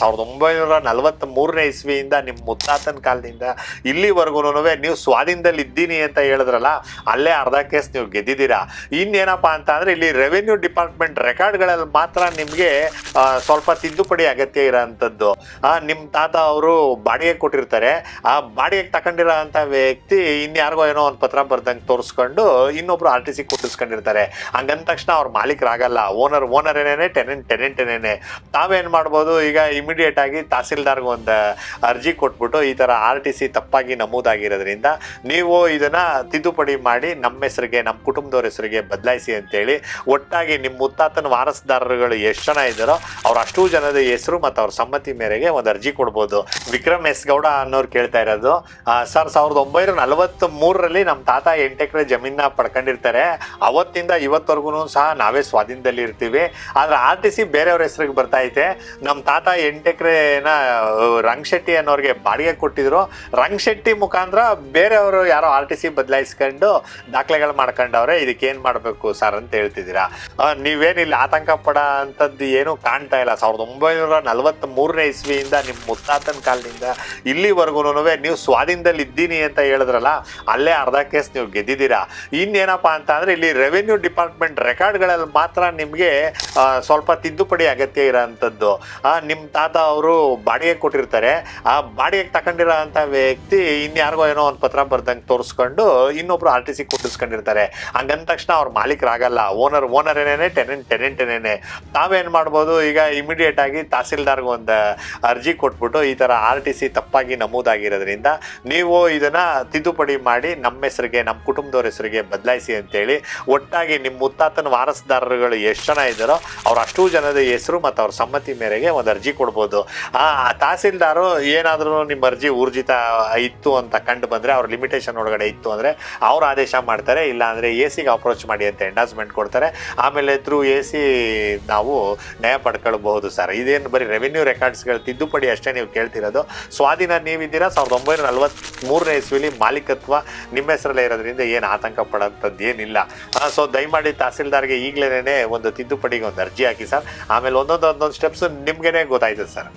ಸಾವಿರದ ಒಂಬೈನೂರ ನಲವತ್ತ್ ಮೂರನೇ ಇಸ್ವಿಯಿಂದ ನಿಮ್ಮ ಮುತ್ತಾತನ ಕಾಲದಿಂದ ಇಲ್ಲಿವರೆಗೂ ನೀವು ಸ್ವಾಧೀನದಲ್ಲಿ ಇದ್ದೀನಿ ಅಂತ ಹೇಳಿದ್ರಲ್ಲ, ಅಲ್ಲೇ ಅರ್ಧ ಕೇಸ್ ನೀವು ಗೆದ್ದಿದ್ದೀರಾ? ಇನ್ನೇನಪ್ಪ ಅಂತ ಇಲ್ಲಿ ರೆವೆನ್ಯೂ ಡಿಪಾರ್ಟ್ಮೆಂಟ್ ರೆಕಾರ್ಡ್ಗಳಲ್ಲಿ ಮಾತ್ರ ನಿಮಗೆ ಸ್ವಲ್ಪ ತಿದ್ದುಪಡಿ ಅಗತ್ಯ ಇರೋಂಥದ್ದು. ನಿಮ್ಮ ತಾತ ಅವರು ಬಾಡಿಗೆ ಕೊಟ್ಟಿರ್ತಾರೆ. ಆ ಬಾಡಿಗೆಗೆ ತಗೊಂಡಿರೋ ಅಂತ ವ್ಯಕ್ತಿ ಇನ್ಯಾರಿಗೋ ಏನೋ ಒಂದು ಪತ್ರ ಬರ್ದಂಗೆ ತೋರಿಸ್ಕೊಂಡು ಇನ್ನೊಬ್ರು ಆರ್ ಟಿ ಸಿ ಕೊಟ್ಟಿಸ್ಕೊಂಡಿರ್ತಾರೆ. ಹಂಗಂದ ತಕ್ಷಣ ಅವ್ರ ಮಾಲೀಕರಾಗಲ್ಲ. ಓನರ್ ಓನರ್ ಏನೇನೆ? ಟೆನೆಂಟ್ ಟೆನೆಂಟ್ ಏನೇನೆ? ತಾವೇನು ಮಾಡ್ಬೋದು? ಈಗ ಇಮಿಡಿಯೇಟ್ ಆಗಿ ತಹಸೀಲ್ದಾರ್ಗೆ ಒಂದು ಅರ್ಜಿ ಕೊಟ್ಬಿಟ್ಟು ಈ ಥರ ಆರ್ ಟಿ ಸಿ ತಪ್ಪಾಗಿ ನಮೂದಾಗಿರೋದ್ರಿಂದ ನೀವು ಇದನ್ನ ತಿದ್ದುಪಡಿ ಮಾಡಿ ನಮ್ಮ ಹೆಸರಿಗೆ, ನಮ್ಮ ಕುಟುಂಬದವ್ರ ಹೆಸರಿಗೆ ಬದಲಾಯಿಸಿ ಅಂತೇಳಿ ಒಟ್ಟಾಗಿ ನಿಮ್ಮ ಮುತ್ತಾತನ ವಾರಸುದಾರರುಗಳು ಎಷ್ಟು ಜನ ಇದ್ದಾರೋ ಅವ್ರು ಅಷ್ಟು ಜನದ ಹೆಸರು ಮತ್ತು ಅವ್ರ ಸಮ್ಮತಿ ಮೇರೆಗೆ ಒಂದು ಅರ್ಜಿ ಕೊಡ್ಬೋದು. ವಿಕ್ರಮ್ ಎಸ್ ಗೌಡ ಅನ್ನೋರು ಕೇಳ್ತಾ ಇರೋದು ಸರ್ ಸಾವಿರದ ಒಂಬೈನೂರ ನಲವತ್ತ್ ಮೂರರಲ್ಲಿ ನಮ್ಮ ತಾತ ಎಂಟು ಎಕರೆ ಜಮೀನ ಪಡ್ಕೊಂಡಿರ್ತಾರೆ. ಅವತ್ತಿಂದ ಇವತ್ತವರೆಗೂ ಸಹ ನಾವೇ ಸ್ವಾಧೀನದಲ್ಲಿ ಇರ್ತೀವಿ ಆದ್ರೆ ಆರ್ ಟಿ ಸಿ ಬೇರೆಯವ್ರ ಹೆಸರಿಗೆ ಬರ್ತಾ ಐತೆ. ನಮ್ಮ ತಾತ ಎಂಟು ಎಕರೆನ ರಂಗ್ ಶೆಟ್ಟಿ ಅನ್ನೋರಿಗೆ ಬಾಡಿಗೆ ಕೊಟ್ಟಿದ್ರು. ರಂಗ್ ಶೆಟ್ಟಿ ಮುಖಾಂತರ ಬೇರೆಯವರು ಯಾರೋ ಆರ್ ಟಿ ಸಿ ಬದಲಾಯಿಸ್ಕೊಂಡು ದಾಖಲೆಗಳು ಮಾಡ್ಕೊಂಡವ್ರೆ ಇದಕ್ಕೇನು ಮಾಡಬೇಕು ಸರ್ ಅಂತ ಹೇಳ್ತಿದ್ದೀರಾ? ನೀವೇನಿಲ್ಲ ಆತಂಕ ಪಡ ಅಂಥದ್ದು ಏನೂ ಕಾಣ್ತಾ ಇಲ್ಲ. ಸಾವಿರದ ಒಂಬೈನೂರ ನಲವತ್ತ್ ಮೂರನೇ ಇಸ್ವಿಯಿಂದ ನಿಮ್ಮ ಮುತ್ತಾತನ ಕಾಲದಿಂದ ಇಲ್ಲಿವರೆಗೂ ನೀವು ಸ್ವಾಧೀನದಲ್ಲಿ ಇದ್ದೀನಿ ಅಂತ ಹೇಳಿದ್ರಲ್ಲ, ಅಲ್ಲೇ ಅರ್ಧ ಕೇಸ್ ನೀವು ಗೆದ್ದಿದ್ದೀರಾ? ಇನ್ನೇನಪ್ಪ ಅಂತ ಅಂದ್ರೆ ಇಲ್ಲಿ ರೆವೆನ್ಯೂ ಡಿಪಾರ್ಟ್ಮೆಂಟ್ ರೆಕಾರ್ಡ್ಗಳಲ್ಲಿ ಮಾತ್ರ ನಿಮಗೆ ಸ್ವಲ್ಪ ತಿದ್ದುಪಡಿ ಅಗತ್ಯ ಇರೋಂಥದ್ದು. ನಿಮ್ಮ ತಾತ ಅವರು ಬಾಡಿಗೆ ಕೊಟ್ಟಿರ್ತಾರೆ. ಆ ಬಾಡಿಗೆಗೆ ತಗೊಂಡಿರೋ ಅಂತ ವ್ಯಕ್ತಿ ಇನ್ಯಾರಿಗೋ ಏನೋ ಒಂದು ಪತ್ರ ಬರ್ದಂಗೆ ತೋರಿಸ್ಕೊಂಡು ಇನ್ನೊಬ್ರು ಆರ್ ಟಿ ಸಿ ಕೊಟ್ಟಿಸ್ಕೊಂಡಿರ್ತಾರೆ ಹಂಗಂದ ತಕ್ಷಣ ಅವ್ರ ಮಾಲೀಕರಾಗಲ್ಲ. ಓನರ್ ಓನರ್ ಏನೇನೆ ಟೆನೆಂಟ್ ಟೆನೆಂಟ್ ಏನೇನೆ. ತಾವೇನು ಮಾಡ್ಬೋದು? ಈಗ ಇಮಿಡಿಯೇಟ್ ಆಗಿ ತಹಸೀಲ್ದಾರ್ಗೆ ಒಂದು ಅರ್ಜಿ ಕೊಟ್ಬಿಟ್ಟು ಈ ಥರ ಆರ್ ಟಿ ಸಿ ತಪ್ಪಾಗಿ ನಮೂದಾಗಿರೋದ್ರಿಂದ ನೀವು ಇದನ್ನ ತಿದ್ದುಪಡಿ ಮಾಡಿ ನಮ್ಮ ಹೆಸರಿಗೆ, ನಮ್ಮ ಕುಟುಂಬದವ್ರ ಹೆಸರಿಗೆ ಬದಲಾಯಿಸಿ ಅಂತೇಳಿ ಒಟ್ಟಾಗಿ ನಿಮ್ಮ ಮುತ್ತಾತನ ವಾರಸುದಾರರುಗಳು ಎಷ್ಟು ಜನ ಇದ್ದಾರೋ ಅವ್ರು ಅಷ್ಟು ಜನದ ಹೆಸರು ಮತ್ತು ಅವ್ರ ಸಮ್ಮತಿ ಮೇರೆಗೆ ಒಂದು ಅರ್ಜಿ ಕೊಡ್ಬೋದು. ಆ ತಹಸೀಲ್ದಾರು ಏನಾದರೂ ನಿಮ್ಮ ಅರ್ಜಿ ಊರ್ಜಿತ ಇತ್ತು ಅಂತ ಕಂಡು ಬಂದರೆ, ಅವ್ರ ಲಿಮಿಟೇಷನ್ ಒಳಗಡೆ ಇತ್ತು ಅಂದರೆ, ಅವ್ರ ಆದೇಶ ಮಾಡ್ತಾರೆ. ಇಲ್ಲ ಅಂದರೆ ಎ ಸಿಗೆ ಅಪ್ರೋಚ್ ಮಾಡಿ ಅಂತ ಎಂಡಾಸ್ಮೆಂಟ್ ಕೊಡ್ತಾರೆ. ಆಮೇಲೆ ಥ್ರೂ ಎ ಸಿ ನಾವು ನ್ಯಾಯ ಪಡ್ಕೊಳ್ಬಹುದು ಸರ್. ಇದೇನು ಬರೀ ರೆವೆನ್ಯೂ ರೆಕಾರ್ಡ್ಸ್ಗಳು ತಿದ್ದುಪಡಿ ಅಷ್ಟೇ ನೀವು ಕೇಳ್ತಿರೋದು. ಸ್ವಾಧೀನ ನೀವಿದ್ದೀರಾ? ಸಾವಿರದ ಒಂಬೈನೂರ ನಲವತ್ತ್ಮೂರನೇ ಇಸ್ವಿಲಿ ಮಾಲೀಕತ್ವ ನಿಮ್ಮ ಹೆಸರಲ್ಲೇ ಇರೋದ್ರಿಂದ ಏನು ಆತಂಕ ಪಡೋಂಥದ್ದು ಏನಿಲ್ಲ. ಸೊ ದಯಮಾಡಿ ತಹಸೀಲ್ದಾರ್ಗೆ ಈಗಲೇ ಒಂದು ತಿದ್ದುಪಡಿಗೆ ಒಂದು ಅರ್ಜಿ ಹಾಕಿ ಸರ್. ಆಮೇಲೆ ಒಂದೊಂದು ಒಂದೊಂದು ಸ್ಟೆಪ್ಸ್ ನಿಮಗೇನೆ ಗೊತ್ತಾಯ್ತದೆ ಸರ್